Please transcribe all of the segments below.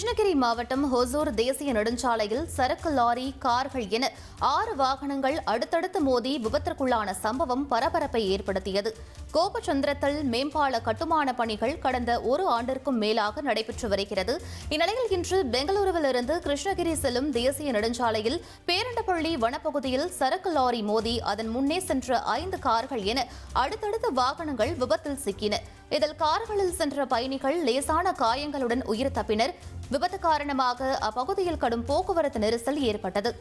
கிருஷ்ணகிரி மாவட்டம் ஹொசூர் தேசிய நெடுஞ்சாலையில் சரக்கு லாரி கார்கள் என ஆறு வாகனங்கள் அடுத்தடுத்து மோதி விபத்திற்குள்ளான சம்பவம் பரபரப்பை ஏற்படுத்தியது. கோபச்சந்திரத்தில் மேம்பால கட்டுமான பணிகள் கடந்த ஒரு ஆண்டிற்கும் மேலாக நடைபெற்று வருகிறது. இந்நிலையில் இன்று பெங்களூருவிலிருந்து கிருஷ்ணகிரி செல்லும் தேசிய நெடுஞ்சாலையில் பேரண்டப்பள்ளி வனப்பகுதியில் சரக்கு லாரி மோதி அதன் முன்னே சென்ற ஐந்து கார்கள் என அடுத்தடுத்த வாகனங்கள் விபத்தில் சிக்கின. இதில் கார்களில் சென்ற பயணிகள் லேசான காயங்களுடன் உயிர் தப்பினர். விபத்து காரணமாக அப்பகுதியில் கடும் போக்குவரத்து நெரிசல் ஏற்பட்டது.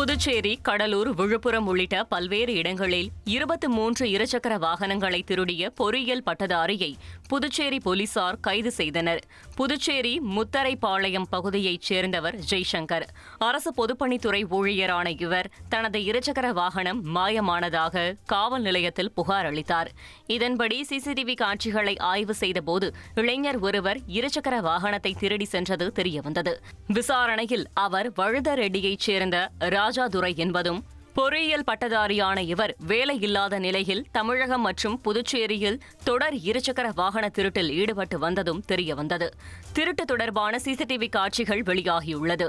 புதுச்சேரி கடலூர் விழுப்புரம் உள்ளிட்ட பல்வேறு இடங்களில் இருபத்தி மூன்று இருசக்கர வாகனங்களை திருடிய பொறியியல் பட்டதாரியை புதுச்சேரி போலீசார் கைது செய்தனர். புதுச்சேரி முத்தரைப்பாளையம் பகுதியைச் சேர்ந்தவர் ஜெய்சங்கர். அரசு பொதுப்பணித்துறை ஊழியரான இவர் தனது இருசக்கர வாகனம் மாயமானதாக காவல் நிலையத்தில் புகார் அளித்தார். இதன்படி சிசிடிவி காட்சிகளை ஆய்வு செய்தபோது இளைஞர் ஒருவர் இருசக்கர வாகனத்தை திருடி சென்றது தெரியவந்தது. விசாரணையில் அவர் வழுதரெட்டியைச் சேர்ந்த ராஜாதுரை என்பதும் பொறியியல் பட்டதாரியான இவர் வேலையில்லாத நிலையில் தமிழகம் மற்றும் புதுச்சேரியில் தொடர் இருசக்கர வாகன திருட்டில் ஈடுபட்டு வந்ததும் தெரியவந்தது. திருட்டு தொடர்பான சிசிடிவி காட்சிகள் வெளியாகியுள்ளது.